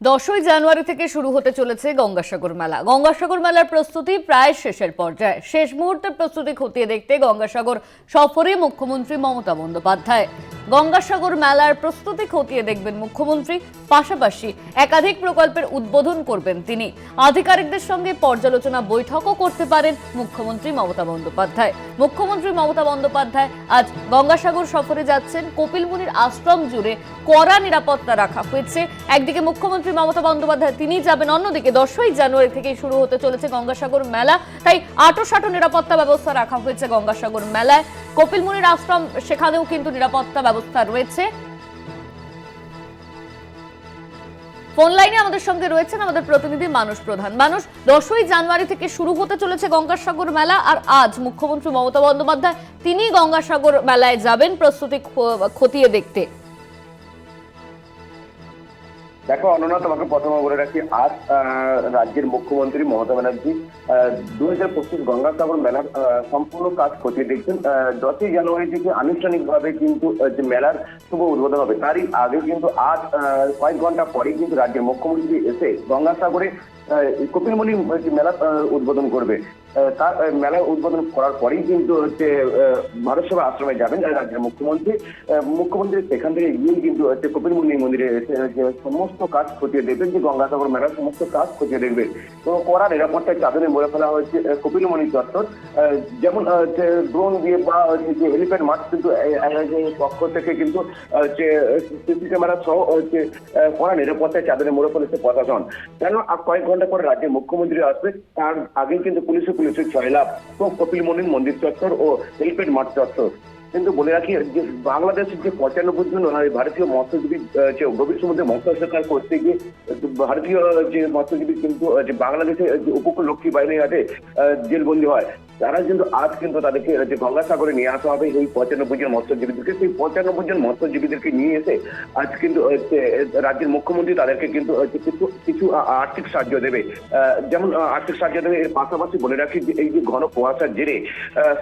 দশই জানুয়ারি থেকে শুরু হতে চলেছে গঙ্গাসাগর মেলা। গঙ্গাসাগর মেলার প্রস্তুতি প্রায় শেষের পর্যায়ে। শেষ মুহূর্তের প্রস্তুতি খতিয়ে দেখতে গঙ্গাসাগর সফরে মুখ্যমন্ত্রী মমতা বন্দ্যোপাধ্যায়। গঙ্গাসাগর মেলার প্রস্তুতি খতিয়ে দেখবেন মুখ্যমন্ত্রী, পাশাপাশি একাধিক প্রকল্পের উদ্বোধন করবেন তিনি। আধিকারিকদের সঙ্গে পর্যালোচনা বৈঠকও করতে পারেন মুখ্যমন্ত্রী মমতা বন্দ্যোপাধ্যায়। মুখ্যমন্ত্রী মমতা বন্দ্যোপাধ্যায় আজ গঙ্গাসাগর সফরে যাচ্ছেন। কপিলমুনির আশ্রম জুড়ে কড়া নিরাপত্তা রাখা হয়েছে। একদিকে মুখ্যমন্ত্রী মমতা বন্দ্যোপাধ্যায় তিনি যাবেন, অন্যদিকে দশই জানুয়ারি থেকেই শুরু হতে চলেছে গঙ্গাসাগর মেলা। তাই আটো সাটো নিরাপত্তা ব্যবস্থা রাখা হয়েছে গঙ্গাসাগর মেলায়। কপিলমুনির আশ্রম, সেখানেও কিন্তু নিরাপত্তা ব্যবস্থা রয়েছে। ফোন লাইনে আমাদের সঙ্গে রয়েছেন আমাদের প্রতিনিধি মানুষ প্রধান। মানুষ, দশই জানুয়ারি থেকে শুরু হতে চলেছে গঙ্গাসাগর মেলা, আর আজ মুখ্যমন্ত্রী মমতা বন্দ্যোপাধ্যায় তিনি গঙ্গাসাগর মেলায় যাবেন প্রস্তুতি খতিয়ে দেখতে। দেখো অননা তোমাকে প্রথমে বলে রাখি আজ রাজ্যের মুখ্যমন্ত্রী মমতা ব্যানার্জি দু হাজার পঁচিশ গঙ্গাসাগর মেলার আহ, সম্পূর্ণ কাজ খতিয়ে দেখছেন। দশই জানুয়ারি থেকে আনুষ্ঠানিকভাবে কিন্তু যে মেলার শুভ উদ্বোধন হবে তারই আগে কিন্তু আজ কয়েক ঘণ্টা পরে কিন্তু রাজ্যের মুখ্যমন্ত্রী এসে গঙ্গাসাগরে যে মেলা উদ্বোধন করবে তার মেলা উদ্বোধন করার পরেই কিন্তু হচ্ছে ভারত সেবা আশ্রমে যাবেন রাজ্যের মুখ্যমন্ত্রী। মুখ্যমন্ত্রী সেখান থেকে গিয়ে কিন্তু হচ্ছে কপিলমুনি মন্দিরে সমস্ত কাজ খতিয়ে দেখবেন যে গঙ্গাসাগর মেলার সমস্ত কাজ খতিয়ে দেখবেন। তো কড়া নিরাপত্তায় চাদরে মরে ফেলা হয়েছে আহ, কপিলমুনি চত্বর। যেমন হচ্ছে ড্রোন দিয়ে বা যে হেলিপ্যাড মাঠ কিন্তু পক্ষ থেকে কিন্তু হচ্ছে সিসি ক্যামেরা সহ হচ্ছে আহ, কড়া নিরাপত্তার চাদরে মরে ফেলেছে প্রশাসন। কেন আর কয়েক ঘণ্টা পরে রাজ্যের মুখ্যমন্ত্রী আসবে, তার আগে কিন্তু পুলিশে পুলিশের ছয়লাভ এবং কপিল মনির, মন্দির চত্বর ও হেলপেড মাঠ চত্বর। কিন্তু বলে রাখি, যে বাংলাদেশের যে পঁচানব্বই জন ভারতীয় মৎস্যজীবী যে গভীর সমুদ্রে মৎস্য শিকার করতে গিয়ে ভারতীয় যে মৎস্যজীবী কিন্তু যে বাংলাদেশে যে উপকূলরক্ষী বাহিনী আছে জেলবন্দি হয় তারা কিন্তু আজ কিন্তু তাদেরকে যে গঙ্গাসাগরে নিয়ে আসা হবে এই পঁচানব্বই জন মৎস্যজীবীদেরকে সেই পঁচানব্বই জন মৎস্যজীবীদেরকে নিয়ে এসে আজ কিন্তু রাজ্যের মুখ্যমন্ত্রী তাদেরকে কিন্তু কিছু কিছু আর্থিক সাহায্য দেবে। যেমন আর্থিক সাহায্য দেবে এর পাশাপাশি বলে রাখি যে এই যে ঘন কুয়াশার জেরে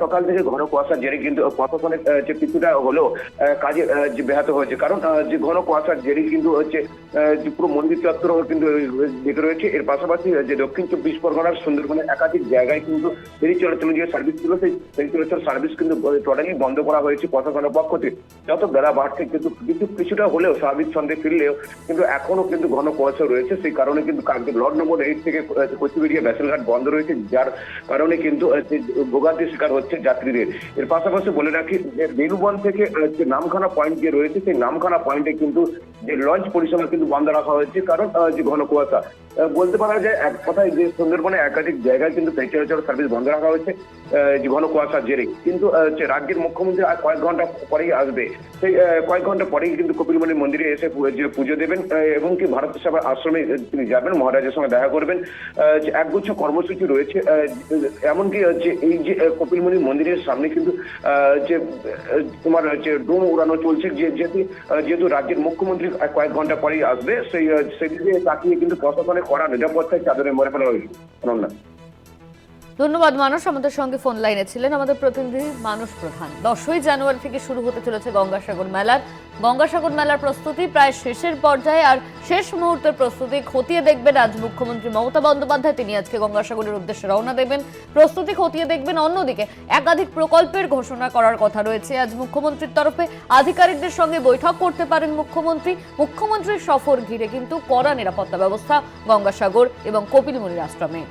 সকাল থেকে ঘন কুয়াশার জেরে কিন্তু প্রশাসনের যে কিছুটা আহ, কাজে যে ব্যাহত হয়েছে। কারণ যে ঘন কুয়াশার জেরে কিন্তু হচ্ছে পুরো মন্দির চত্বর কিন্তু ঢেকে রয়েছে। এর পাশাপাশি যে দক্ষিণ চব্বিশ পরগনার সুন্দরবনের একাধিক জায়গায় কিন্তু ফেরি চলাচল যে সার্ভিস ছিল সেই ফেরি সার্ভিস কিন্তু টোটালি বন্ধ করা হয়েছে প্রশাসনের পক্ষ থেকে। যত বেলা বাড়ছে কিন্তু কিছু কিছুটা হলেও স্বাভাবিক ছন্দে ফিরলেও কিন্তু এখনও কিন্তু ঘন কুয়াশা রয়েছে। সেই কারণে কিন্তু কালকে লর্ড নম্বর এইট থেকে কোচবিহার ব্যাসেলঘাট বন্ধ রয়েছে, যার কারণে কিন্তু ভোগান্তির শিকার হচ্ছে যাত্রীদের। এর পাশাপাশি বলে রাখি যে বেলুবন থেকে যে নামখানা পয়েন্ট যে রয়েছে, সেই নামখানা পয়েন্টে কিন্তু যে লঞ্চ পরিষেবা কিন্তু বন্ধ রাখা হয়েছে, কারণ যে ঘন কুয়াশা। বলতে পারা যায় এক কথায় যে সুন্দরবনে একাধিক জায়গায় কিন্তু পেট্রোল সার্ভিস বন্ধ রাখা হয়েছে। ঘন কুয়াশার জেরে। কিন্তু রাজ্যের মুখ্যমন্ত্রী কয়েক ঘণ্টা পরেই আসবে। সেই কয়েক ঘণ্টা পরেই কিন্তু কপিলমণি মন্দিরে এসে পুজো দেবেন এবং কি ভারত সেবা আশ্রমে তিনি যাবেন মহারাজের সঙ্গে দেখা করবেন। একগুচ্ছ কর্মসূচি রয়েছে এমনকি যে এই যে আহ, কপিলমণি মন্দিরের সামনে কিন্তু যে তোমার যে ড্রোন উড়ানো চলছে যে যেহেতু যেহেতু রাজ্যের মুখ্যমন্ত্রী কয়েক ঘণ্টা পরেই আসবে সেই সেদিকে তাকিয়ে কিন্তু প্রশাসনের কড়া নিরাপত্তায় চাদরে মরে ফেলা হয়েছে। অনন্যা ধন্যবাদ মানুষ আমাদের সঙ্গে ফোন লাইনে ছিলেন আমাদের প্রতিনিধি মানুষ প্রধান। দশই জানুয়ারি থেকে শুরু হতে চলেছে গঙ্গাসাগর মেলার। গঙ্গাসাগর মেলার প্রস্তুতি প্রায় শেষের পর্যায়ে আর শেষ মুহূর্তের প্রস্তুতি খতিয়ে দেখবেন আজ মুখ্যমন্ত্রী মমতা বন্দ্যোপাধ্যায়। তিনি আজকে গঙ্গাসাগরের উদ্দেশ্যে রওনা দেবেন। প্রস্তুতি খতিয়ে দেখবেন অন্যদিকে একাধিক প্রকল্পের ঘোষণা করার কথা রয়েছে। আজ মুখ্যমন্ত্রীর তরফে আধিকারিকদের সঙ্গে বৈঠক করতে পারেন মুখ্যমন্ত্রী। মুখ্যমন্ত্রীর সফর ঘিরে কিন্তু কড়া নিরাপত্তা ব্যবস্থা গঙ্গাসাগর এবং কপিলমুনির আশ্রমে।